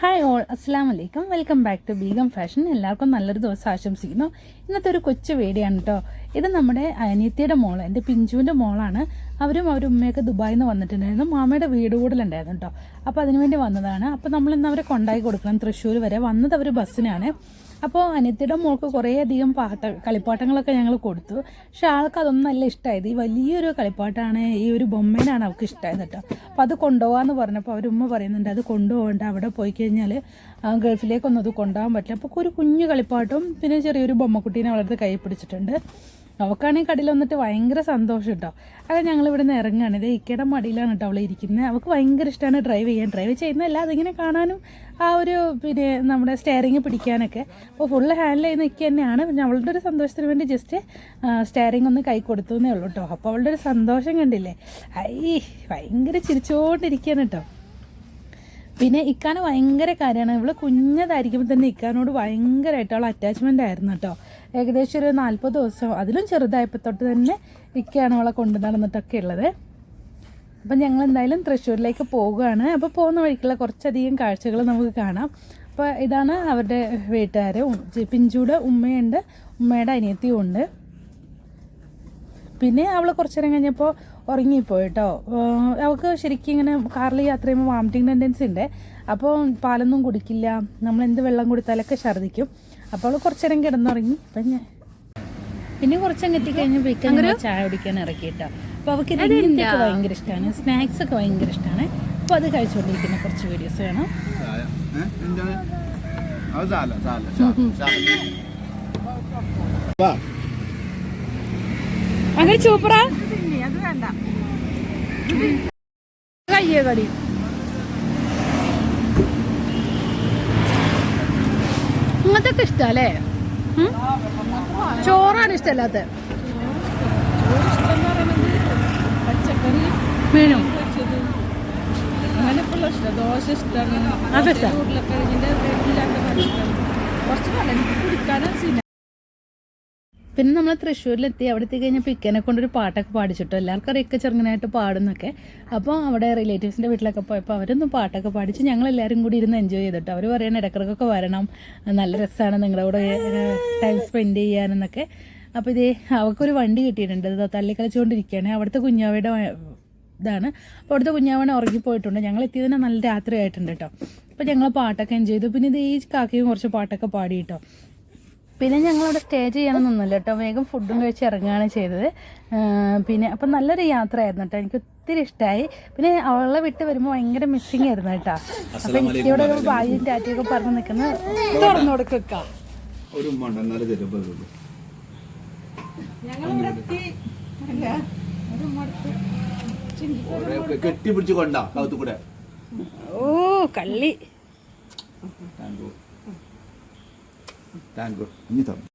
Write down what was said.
Hi all അസ്സാം വലൈക്കും welcome back to Begum fashion എല്ലാവർക്കും നല്ലൊരു ദിവസം ആശംസിക്കുന്നു. ഇന്നത്തെ ഒരു കൊച്ചു വീഡിയോയാണ് കേട്ടോ ഇത് നമ്മുടെ അനിയത്തിയുടെ മോൾ എന്റെ പിഞ്ചുവിന്റെ മോളാണ്. അവരും അവരുടെ ഉമ്മയൊക്കെ ദുബായിൽ നിന്ന് വന്നിട്ടുണ്ടായിരുന്നു. മാമയുടെ വീട് കൂടുതലുണ്ടായിരുന്നു കേട്ടോ അപ്പോൾ അതിനുവേണ്ടി വന്നതാണ്. അപ്പോൾ നമ്മൾ ഇന്ന് അവരെ കൊണ്ടാക്കി കൊടുക്കണം. തൃശ്ശൂർ വരെ വന്നത് അവർ ബസ്സിനാണ്. അപ്പോൾ അനിയത്തിയുടെ മോൾക്ക് കുറേയധികം പാട്ട കളിപ്പാട്ടങ്ങളൊക്കെ ഞങ്ങൾ കൊടുത്തു. പക്ഷെ ആൾക്ക് അതൊന്നും നല്ല ഇഷ്ടമായത് ഈ വലിയൊരു കളിപ്പാട്ടാണ് ഈ ഒരു ബൊമ്മേനാണ് അവൾക്ക് ഇഷ്ടമായത് കേട്ടോ അപ്പോൾ അത് കൊണ്ടുപോകാമെന്ന് പറഞ്ഞപ്പോൾ അവർ ഉമ്മ പറയുന്നുണ്ട് അത് കൊണ്ടുപോകണ്ട. അവിടെ പോയി കഴിഞ്ഞാൽ ഗൾഫിലേക്കൊന്നും അത് കൊണ്ടുപോകാൻ പറ്റില്ല. അപ്പോൾ ഒരു കുഞ്ഞു കളിപ്പാട്ടും പിന്നെ ചെറിയൊരു ബൊമ്മക്കുട്ടീനെ വളർത്ത് കൈ പിടിച്ചിട്ടുണ്ട്. അവൾക്കാണെങ്കിൽ കടയിൽ വന്നിട്ട് ഭയങ്കര സന്തോഷം കേട്ടോ അതെ ഞങ്ങൾ ഇവിടെ നിന്ന് ഇറങ്ങുകയാണ് ഇത് ഇക്കയുടെ മടിയിലാണ് കേട്ടോ അവളെ ഇരിക്കുന്നത് അവൾക്ക് ഭയങ്കര ഇഷ്ടമാണ് ഡ്രൈവ് ചെയ്യാൻ. ഡ്രൈവ് ചെയ്യുന്നതല്ല അതിങ്ങനെ കാണാനും ആ ഒരു പിന്നെ നമ്മുടെ സ്റ്റെയറിങ് പിടിക്കാനൊക്കെ. അപ്പോൾ ഫുള്ള് ഹാൻഡിൽ ചെയ്യുന്ന ഇക്ക തന്നെയാണ്. പിന്നെ അവളുടെ ഒരു സന്തോഷത്തിന് വേണ്ടി ജസ്റ്റ് സ്റ്റെയറിങ് ഒന്ന് കൈ കൊടുത്തു എന്നേ ഉള്ളൂ കേട്ടോ അപ്പോൾ അവളുടെ ഒരു സന്തോഷം കണ്ടില്ലേ? ഐ ഭയങ്കര ചിരിച്ചുകൊണ്ടിരിക്കുകയാണ് കേട്ടോ പിന്നെ ഇക്കാന് ഭയങ്കര കാര്യമാണ്. ഇവൾ കുഞ്ഞതായിരിക്കുമ്പോൾ തന്നെ ഇക്കാനോട് ഭയങ്കരമായിട്ട് അവൾ അറ്റാച്ച്മെന്റ് ആയിരുന്നു കേട്ടോ ഏകദേശം ഒരു നാൽപ്പത് ദിവസം അതിലും ചെറുതായപ്പോൾ തൊട്ട് തന്നെ ഇക്കയാണ് അവളെ കൊണ്ടു നടന്നിട്ടൊക്കെ ഉള്ളത്. അപ്പം ഞങ്ങൾ എന്തായാലും തൃശ്ശൂരിലേക്ക് പോവുകയാണ്. അപ്പോൾ പോകുന്ന വഴിക്കുള്ള കുറച്ചധികം കാഴ്ചകൾ നമുക്ക് കാണാം. അപ്പോൾ ഇതാണ് അവരുടെ വീട്ടുകാർ പിഞ്ചൂടെ ഉമ്മയുണ്ട്. ഉമ്മയുടെ അനിയത്തിയും ഉണ്ട്. പിന്നെ അവൾ കുറച്ചു നേരം കഴിഞ്ഞപ്പോൾ ഉറങ്ങിപ്പോയി കേട്ടോ അവൾക്ക് ശരിക്കും ഇങ്ങനെ കാറിൽ യാത്ര ചെയ്യുമ്പോൾ വാമിറ്റിംഗ് ടെൻഡൻസി ഉണ്ട്. അപ്പോൾ പാലൊന്നും കുടിക്കില്ല. നമ്മൾ എന്ത് വെള്ളം കൊടുത്താലൊക്കെ ഛർദ്ദിക്കും. അപ്പോൾ അവൾ കുറച്ചു നേരം കിടന്നുറങ്ങി. അപ്പം ഞാൻ പിന്നെ കുറച്ചങ്ങ് എത്തിക്കഴിഞ്ഞപ്പോൾ ഇക്ക ഞങ്ങളെ ചായ കുടിക്കാൻ ഇറക്കി കേട്ടോ അപ്പോൾ അവൾക്ക് രണ്ടിന്റെയൊക്കെ ഭയങ്കര ഇഷ്ടമാണ് സ്നാക്സ് ഒക്കെ ഭയങ്കര ഇഷ്ടമാണ് അപ്പോൾ അത് കഴിച്ചുകൊണ്ടിരിക്കുന്ന കുറച്ച് വീഡിയോസ് വേണം. ചായ? എന്താണ്? അത് സാല സാല സാല, സാല. അങ്ങനെ സൂപ്പറാ കയ്യേ കടി ഇങ്ങനത്തൊക്കെ ഇഷ്ടല്ലേ? ചോറാണ് ഇഷ്ടമല്ലാത്ത. മീനും. അങ്ങനെയൊക്കെയുള്ള ഇഷ്ടം. ദോശ ഇഷ്ടമാണ്. അതിഷ്ടം കുറച്ച് സിനിമ പിന്നെ നമ്മൾ തൃശ്ശൂരിലെത്തി. അവിടെ എത്തി കഴിഞ്ഞപ്പോൾ ഇക്കനെ കൊണ്ടൊരു പാട്ടൊക്കെ പാടിച്ചിട്ടോ. എല്ലാവർക്കും അറിയൊക്കെ ചെറുങ്ങനായിട്ട് പാടുന്നൊക്കെ. അപ്പോൾ അവിടെ റിലേറ്റീവ്സിന്റെ വീട്ടിലൊക്കെ പോയപ്പോൾ അവരൊന്നും പാട്ടൊക്കെ പാടിച്ച് ഞങ്ങൾ എല്ലാവരും കൂടി ഇരുന്ന് എൻജോയ് ചെയ്തിട്ടോ. അവർ പറയണ ഇടക്കിടക്കൊക്കെ വരണം. നല്ല രസമാണ് നിങ്ങളുടെ കൂടെ ടൈം സ്പെൻഡ് ചെയ്യാനെന്നൊക്കെ. അപ്പോൾ ഇതേ അവർക്കൊരു വണ്ടി കിട്ടിയിട്ടുണ്ട്. തള്ളിക്കളിച്ചുകൊണ്ടിരിക്കുകയാണ്. അവിടുത്തെ കുഞ്ഞാവയുടെ ഇതാണ്. അപ്പോൾ അവിടുത്തെ കുഞ്ഞാവണ ഉറങ്ങിപ്പോയിട്ടുണ്ട് ഞങ്ങൾ എത്തിയതിന് നല്ല രാത്രി ആയിട്ടുണ്ട് കേട്ടോ. അപ്പോൾ ഞങ്ങൾ പാട്ടൊക്കെ എൻജോയ് ചെയ്തു. പിന്നെ ഇത് ഈ കാക്കയും കുറച്ച് പാട്ടൊക്കെ പാടി കേട്ടോ പിന്നെ ഞങ്ങൾ അവിടെ സ്റ്റേ ചെയ്യണമെന്നൊന്നുമില്ല കേട്ടോ. വേഗം ഫുഡും കഴിച്ച് ഇറങ്ങുകയാണ് ചെയ്തത്. പിന്നെ അപ്പം നല്ലൊരു യാത്രയായിരുന്നു കേട്ടോ. എനിക്ക് ഒത്തിരി ഇഷ്ടമായി പിന്നെ അവളെ വിട്ട് വരുമ്പോൾ ഭയങ്കര മിസ്സിങ് ആയിരുന്നു കേട്ടോ. അപ്പം എനിക്കിവിടെ ഒരു ഭാഗ്യം ടാറ്റയൊക്കെ പറഞ്ഞ് നിൽക്കുന്ന. തുറന്നു കൊടുക്കുക. കെട്ടിപ്പിടിച്ച് കൊണ്ടാ കൗത്തു കൂടെ ഓ കള്ളി. 单个你 gue.